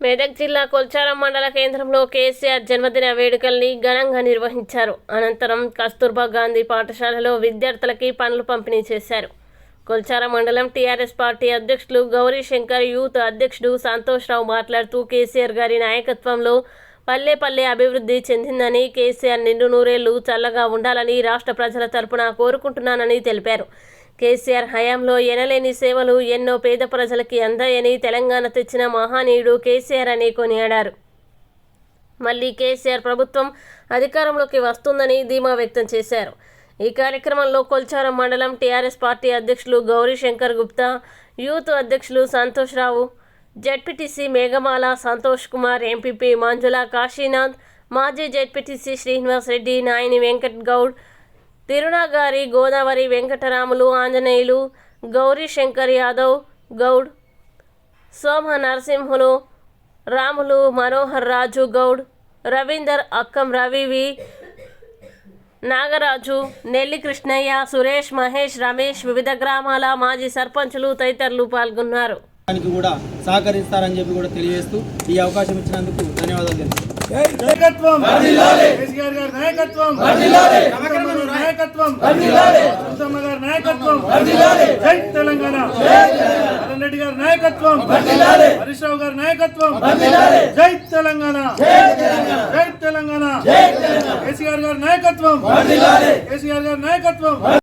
మెదక్ జిల్లా కొల్చారం మండల కేంద్రంలో కేసీఆర్ జన్మదిన వేడుకల్ని ఘనంగా నిర్వహించారు. అనంతరం కస్తూర్బా గాంధీ పాఠశాలలో విద్యార్థులకి పనులు పంపిణీ చేశారు. కొల్చారం మండలం టీఆర్ఎస్ పార్టీ అధ్యక్షులు గౌరీ శంకర్ యూత్ అధ్యక్షుడు సంతోష్ రావు మాట్లాడుతూ కేసీఆర్ గారి నాయకత్వంలో పల్లె పల్లె అభివృద్ధి చెందిందని కేసీఆర్ నిండు నూరేళ్ళు చల్లగా ఉండాలని రాష్ట్ర ప్రజల తరపున కోరుకుంటున్నానని తెలిపారు. కేసీఆర్ హయాంలో ఎనలేని సేవలు ఎన్నో పేద ప్రజలకి అందాయని తెలంగాణ తెచ్చిన మహానీయుడు కేసీఆర్ అని కొనియాడారు. మళ్ళీ కేసీఆర్ ప్రభుత్వం అధికారంలోకి వస్తుందని ధీమా వ్యక్తం చేశారు. ఈ కార్యక్రమంలో కొల్చారం మండలం టీఆర్ఎస్ పార్టీ అధ్యక్షులు గౌరీ శంకర్ గుప్తా యూత్ అధ్యక్షులు సంతోష్ రావు జడ్పీటీసీ మేఘమాల సంతోష్ కుమార్ ఎంపీపీ మంజుల కాశీనాథ్ మాజీ జడ్పీటీసీ శ్రీనివాస్ రెడ్డి నాయని వెంకట్ గౌడ్ తిరునాగారి గోదావరి వెంకటరాములు ఆంజనేయులు గౌరీ శంకర్ యాదవ్ గౌడ్ సోమ నరసింహులు రాములు మనోహర్ రాజు గౌడ్ రవీందర్ అక్కం రవివి నాగరాజు నెల్లి కృష్ణయ్య సురేష్ మహేష్ రమేష్ వివిధ గ్రామాల మాజీ సర్పంచులు తదితరులు పాల్గొన్నారు దానికి కూడా సహకరిస్తారని చెప్పి కూడా తెలియజేస్తూ ఈ అవకాశం ఇచ్చినందుకు ధన్యవాదాలు నాయకత్వం నాయకత్వం. కమకమ్మ గారి నాయకత్వం. జై తెలంగాణ. మదన్ రెడ్డి గారి నాయకత్వం. హరీష్ రావు గారి నాయకత్వం. జై తెలంగాణ. జై తెలంగాణ. కేసీఆర్ గారి నాయకత్వం. కేసీఆర్ గారి నాయకత్వం.